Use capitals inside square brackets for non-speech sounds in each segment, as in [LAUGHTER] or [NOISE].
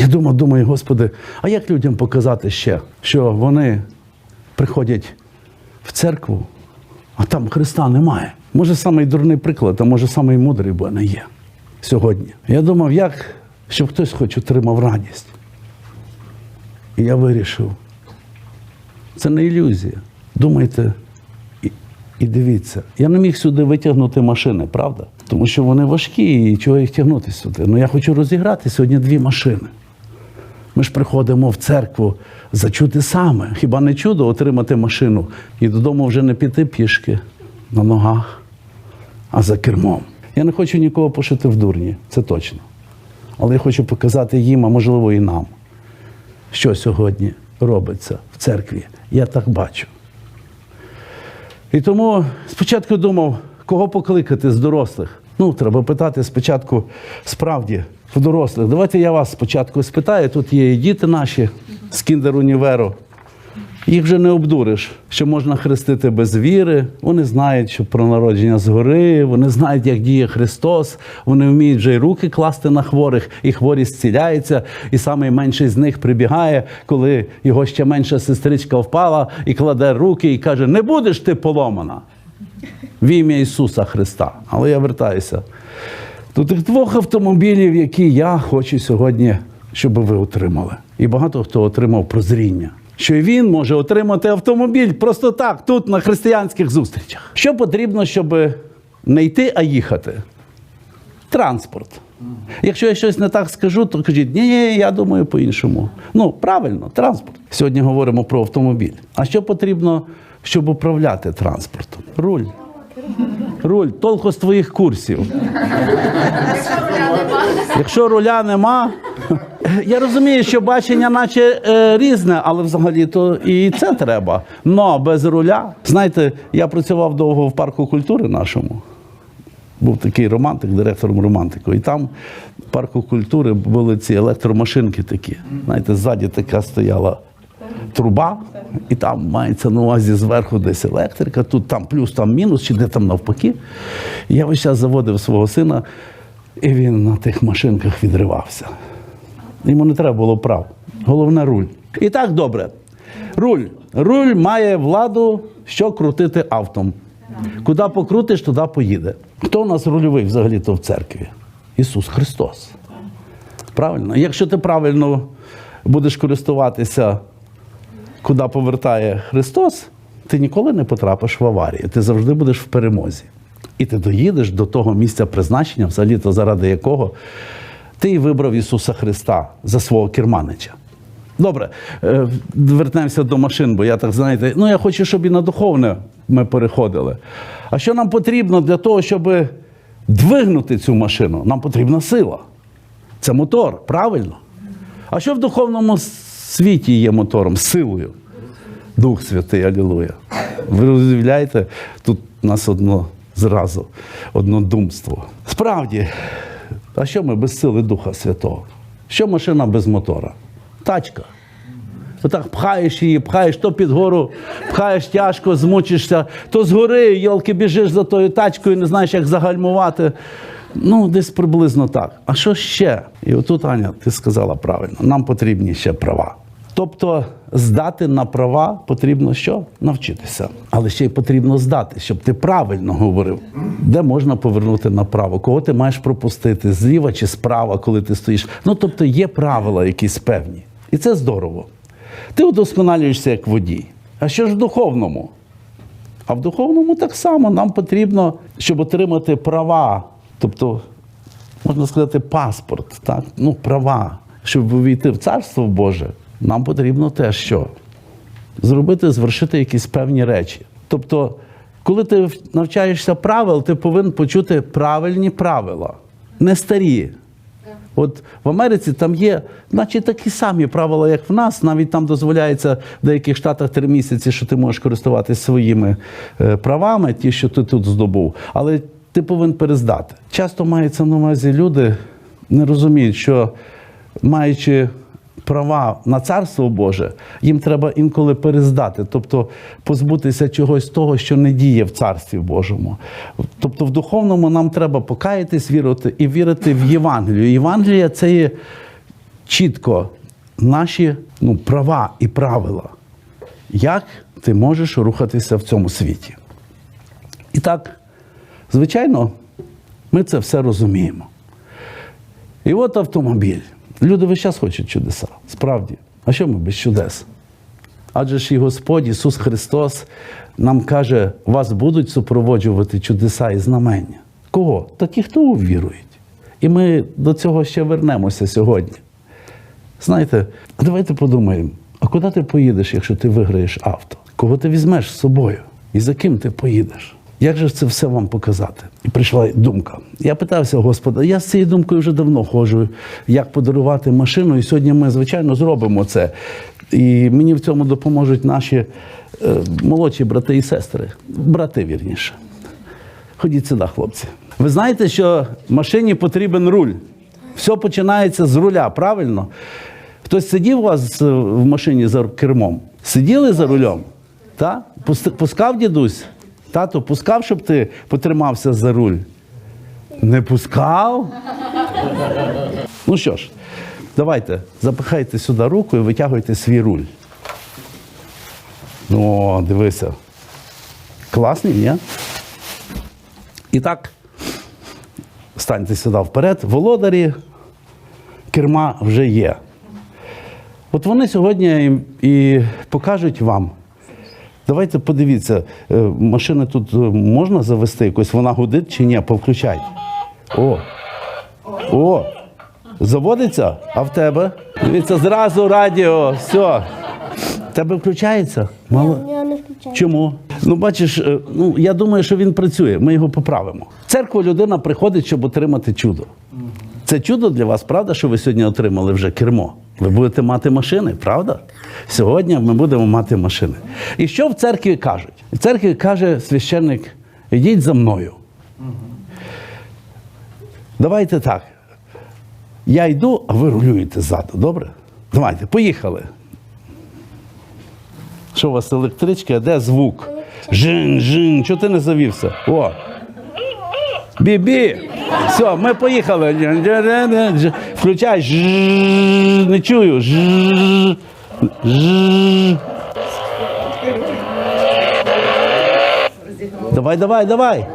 Я думав, думаю, Господи, а як людям показати ще, що вони приходять в церкву, а там Христа немає? Може, самий дурний приклад, а може, самий мудрий, бо не є сьогодні. Я думав, як, щоб хтось хоч отримав радість. І я вирішив, це не ілюзія. Думайте і, і дивіться. Я не міг сюди витягнути машини, правда? Тому що вони важкі і чого їх тягнути сюди. Ну я хочу розіграти сьогодні дві машини. Ми ж приходимо в церкву за чудесами. Хіба не чудо отримати машину і додому вже не піти пішки на ногах, а за кермом. Я не хочу нікого пошити в дурні, це точно. Але я хочу показати їм, а можливо і нам, що сьогодні робиться в церкві. Я так бачу. І тому спочатку думав, кого покликати з дорослих. Ну, треба питати спочатку справді в дорослих. Давайте я вас спочатку спитаю. Тут є і діти наші з кіндер-універу. Їх вже не обдуриш, що можна хрестити без віри. Вони знають, що про народження згори, вони знають, як діє Христос. Вони вміють вже й руки класти на хворих, і хворі зціляються. І самий менший з них прибігає, коли його ще менша сестричка впала і кладе руки і каже: Не будеш ти поломана в ім'я Ісуса Христа. Але я вертаюся до тих двох автомобілів, які я хочу сьогодні, щоб ви отримали. І багато хто отримав прозріння. Що він може отримати автомобіль просто так, тут на християнських зустрічах. Що потрібно, щоб не йти, а їхати? Транспорт. Якщо я щось не так скажу, то кажіть, ні, ні, я думаю по-іншому. Ну, правильно, транспорт. Сьогодні говоримо про автомобіль. А що потрібно, щоб управляти транспортом? Руль. Руль, толку з твоїх курсів. Якщо руля нема, [LAUGHS] я розумію, що бачення наче е, різне, але взагалі то і це треба. Но без руля. Знаєте, я працював довго в парку культури нашому. Був такий романтик, директором романтику. І там в парку культури були ці електромашинки такі. Знаєте, ззаді така стояла труба, і там мається на увазі зверху десь електрика, тут там плюс, там мінус, чи де там навпаки. Я ось час заводив свого сина, і він на тих машинках відривався. Йому не треба було прав. Головне руль. І так добре. Руль. Руль має владу, що крутити автом. Куди покрутиш, туди поїде. Хто у нас рульовий взагалі-то в церкві? Ісус Христос. Правильно? Якщо ти правильно будеш користуватися, куди повертає Христос, ти ніколи не потрапиш в аварію. Ти завжди будеш в перемозі. І ти доїдеш до того місця призначення, взагалі-то заради якого ти і вибрав Ісуса Христа за свого керманича. Добре, е, вернемося до машин, бо я так знаєте, ну я хочу, щоб і на духовне ми переходили. А що нам потрібно для того, щоб двигнути цю машину? Нам потрібна сила. Це мотор, правильно? А що в духовному світі є мотором, силою? Дух Святий, Алілуя. Ви розумієте, тут у нас одно зразу, однодумство. Справді, а що ми без сили Духа Святого? Що машина без мотора? Тачка. Отак пхаєш її, пхаєш то під гору, пхаєш тяжко, змучишся, то згори, йолки, біжиш за тою тачкою, не знаєш, як загальмувати. Ну, десь приблизно так. А що ще? І отут, Аня, ти сказала правильно, нам потрібні ще права. Тобто здати на права потрібно що? Навчитися. Але ще й потрібно здати, щоб ти правильно говорив, де можна повернути направо, кого ти маєш пропустити, зліва чи справа, коли ти стоїш. Ну, тобто є правила якісь певні. І це здорово. Ти удосконалюєшся як водій. А що ж в духовному? А в духовному так само нам потрібно, щоб отримати права, тобто, можна сказати, паспорт, так? ну, права, щоб увійти в Царство Боже, нам потрібно те, що зробити, звершити якісь певні речі. Тобто, коли ти навчаєшся правил, ти повинен почути правильні правила, не старі. От в Америці там є, наче такі самі правила, як в нас. Навіть там дозволяється в деяких штатах три місяці, що ти можеш користуватися своїми е, правами, ті, що ти тут здобув. Але ти повинен перездати. Часто мається на увазі люди не розуміють, що маючи права на царство Боже, їм треба інколи перездати, тобто позбутися чогось того, що не діє в царстві Божому. Тобто, в духовному нам треба покаятись, вірити і вірити в Євангелію. Євангелія це є чітко наші ну, права і правила, як ти можеш рухатися в цьому світі. І так, звичайно, ми це все розуміємо. І от автомобіль. Люди весь час хочуть чудеса. Справді. А що ми без чудес? Адже ж і Господь Ісус Христос нам каже, вас будуть супроводжувати чудеса і знамення. Кого? Та ті, хто увірують. І ми до цього ще вернемося сьогодні. Знаєте, давайте подумаємо, а куди ти поїдеш, якщо ти виграєш авто? Кого ти візьмеш з собою? І за ким ти поїдеш? Як же це все вам показати? І прийшла думка. Я питався Господа, я з цією думкою вже давно ходжу, як подарувати машину. І сьогодні ми, звичайно, зробимо це. І мені в цьому допоможуть наші е, молодші брати і сестри. Брати вірніше. Ходіть сюди, хлопці. Ви знаєте, що машині потрібен руль. Все починається з руля, правильно? Хтось сидів у вас в машині за кермом? Сиділи за рулем? Та? Пускав дідусь? Тато, пускав, щоб ти потримався за руль? Не пускав? Ну що ж, давайте, запихайте сюди руку і витягуйте свій руль. О, дивися. Класний, ні? І так, станьте сюди вперед. Володарі керма вже є. От вони сьогодні і, і покажуть вам. Давайте подивіться, е, машини тут е, можна завести якось, вона гудить чи ні? Повключай. О! О! Заводиться? А в тебе? Дивіться, зразу радіо. Все. Тебе включається? Мало... Я не включаю. Чому? Ну, бачиш, е, ну я думаю, що він працює. Ми його поправимо. В церкву людина приходить, щоб отримати чудо. Це чудо для вас, правда, що ви сьогодні отримали вже кермо? Ви будете мати машини, правда? Сьогодні ми будемо мати машини. І що в церкві кажуть? В церкві каже священник: ідіть за мною. Давайте так. Я йду, а ви рулюєте ззаду, добре? Давайте, поїхали. Що у вас електричка, а де звук? Жин, жин, чого ти не завівся? О. Бі-бі. Все, ми поїхали. Включай. Не чую. Давай, давай, давай.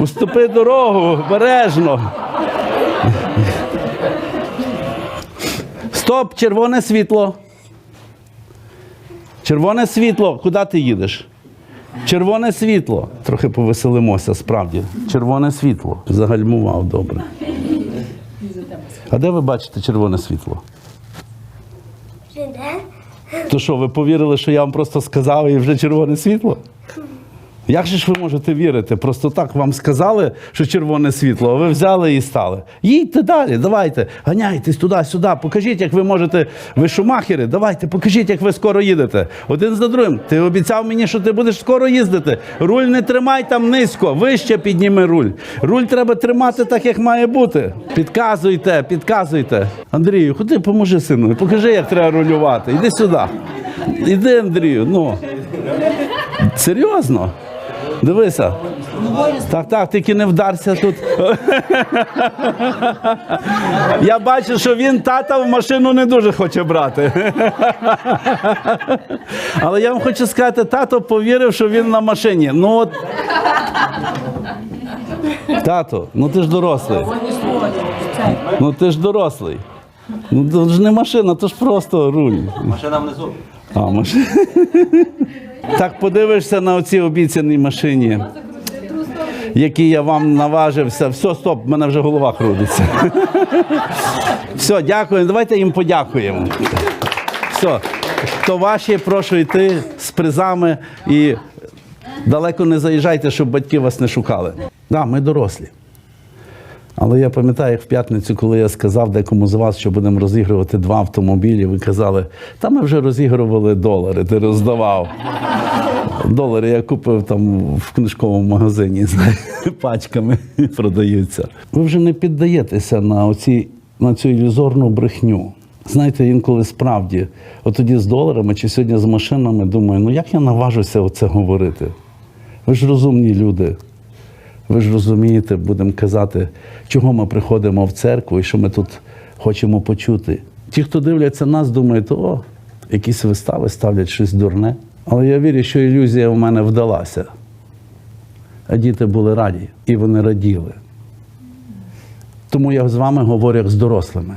Уступи дорогу, обережно. Стоп, червоне світло. Червоне світло. Куди ти їдеш? Червоне світло. Трохи повеселимося, справді. Червоне світло. Загальмував добре. А де ви бачите червоне світло? То що, ви повірили, що я вам просто сказав і вже червоне світло? Як же ж ви можете вірити? Просто так вам сказали, що червоне світло, а ви взяли і стали. Їдьте далі, давайте, ганяйтесь туди-сюди, покажіть, як ви можете. Ви шумахери, давайте, покажіть, як ви скоро їдете. Один за другим. Ти обіцяв мені, що ти будеш скоро їздити. Руль не тримай там низько, вище підніми руль. Руль треба тримати так, як має бути. Підказуйте, підказуйте. Андрію, ходи, поможи сину, покажи, як треба рулювати. Іди сюди. Іди, Андрію, ну. Серйозно? Дивися. Так, так, тільки не вдарся тут. Я бачу, що він тата в машину не дуже хоче брати. Але я вам хочу сказати, тато повірив, що він на машині. Ну от. Тато, ну ти ж дорослий. Ну ти ж дорослий. Ну це ж не машина, то ж просто руль. Машина внизу. А, машина. Так подивишся на оці обіцяні машині, які я вам наважився. Все, стоп, в мене вже голова крутиться. Все, дякую. Давайте їм подякуємо. Все. То ваші, прошу йти з призами і далеко не заїжджайте, щоб батьки вас не шукали. Так, да, ми дорослі. Але я пам'ятаю, як в п'ятницю, коли я сказав декому з вас, що будемо розігрувати два автомобілі, ви казали, та ми вже розігрували долари, ти роздавав. Долари я купив там в книжковому магазині, знаєте, пачками продаються. Ви вже не піддаєтеся на, оці, на цю ілюзорну брехню. Знаєте, інколи справді, от тоді з доларами чи сьогодні з машинами, думаю, ну як я наважуся оце говорити? Ви ж розумні люди. Ви ж розумієте, будемо казати, чого ми приходимо в церкву і що ми тут хочемо почути. Ті, хто дивляться нас, думають, о, якісь вистави ставлять щось дурне. Але я вірю, що ілюзія в мене вдалася. А діти були раді, і вони раділи. Тому я з вами говорю як з дорослими.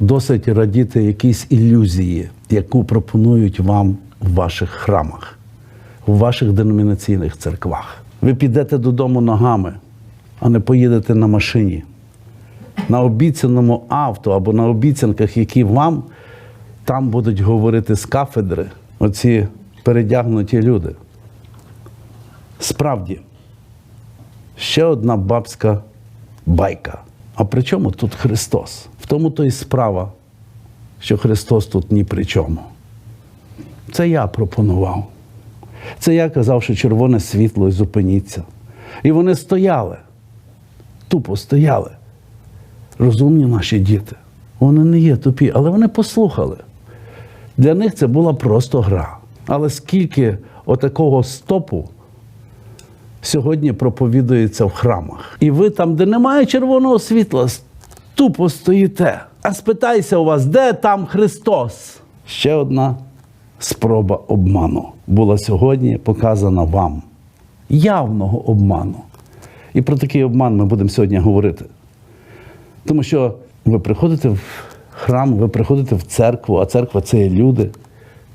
Досить радіти якійсь ілюзії, яку пропонують вам в ваших храмах, в ваших деномінаційних церквах. Ви підете додому ногами, а не поїдете на машині, на обіцяному авто або на обіцянках, які вам там будуть говорити з кафедри, оці передягнуті люди. Справді, ще одна бабська байка. А при чому тут Христос? В тому то і справа, що Христос тут ні при чому. Це я пропонував. Це я казав, що червоне світло і зупиніться. І вони стояли, тупо стояли. Розумні наші діти. Вони не є тупі, але вони послухали. Для них це була просто гра. Але скільки отакого стопу сьогодні проповідується в храмах. І ви там, де немає червоного світла, тупо стоїте. А спитайся у вас, де там Христос? Ще одна спроба обману була сьогодні показана вам. Явного обману. І про такий обман ми будемо сьогодні говорити. Тому що ви приходите в храм, ви приходите в церкву, а церква це є люди.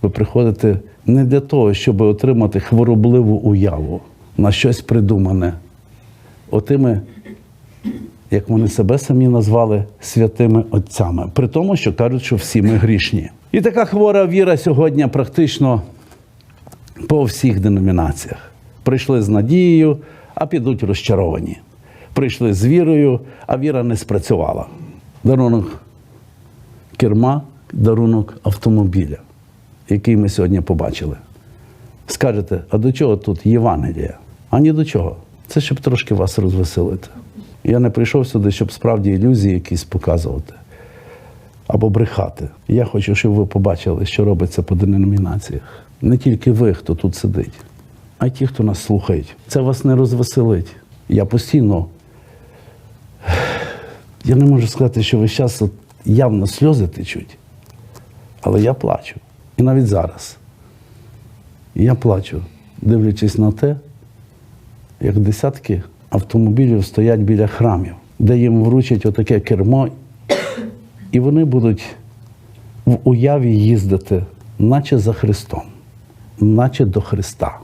Ви приходите не для того, щоб отримати хворобливу уяву на щось придумане. Отими, як вони себе самі назвали, святими отцями. При тому, що кажуть, що всі ми грішні. І така хвора віра сьогодні практично по всіх деномінаціях. Прийшли з надією, а підуть розчаровані. Прийшли з вірою, а віра не спрацювала. Дарунок керма, дарунок автомобіля, який ми сьогодні побачили. Скажете, а до чого тут Євангелія? А ні до чого. Це щоб трошки вас розвеселити. Я не прийшов сюди, щоб справді ілюзії якісь показувати або брехати. Я хочу, щоб ви побачили, що робиться по деномінаціях. Не тільки ви, хто тут сидить, а й ті, хто нас слухають. Це вас не розвеселить. Я постійно. Я не можу сказати, що весь час явно сльози течуть, але я плачу. І навіть зараз. Я плачу, дивлячись на те, як десятки автомобілів стоять біля храмів, де їм вручать отаке кермо, і вони будуть в уяві їздити, наче за Христом, наче до Христа.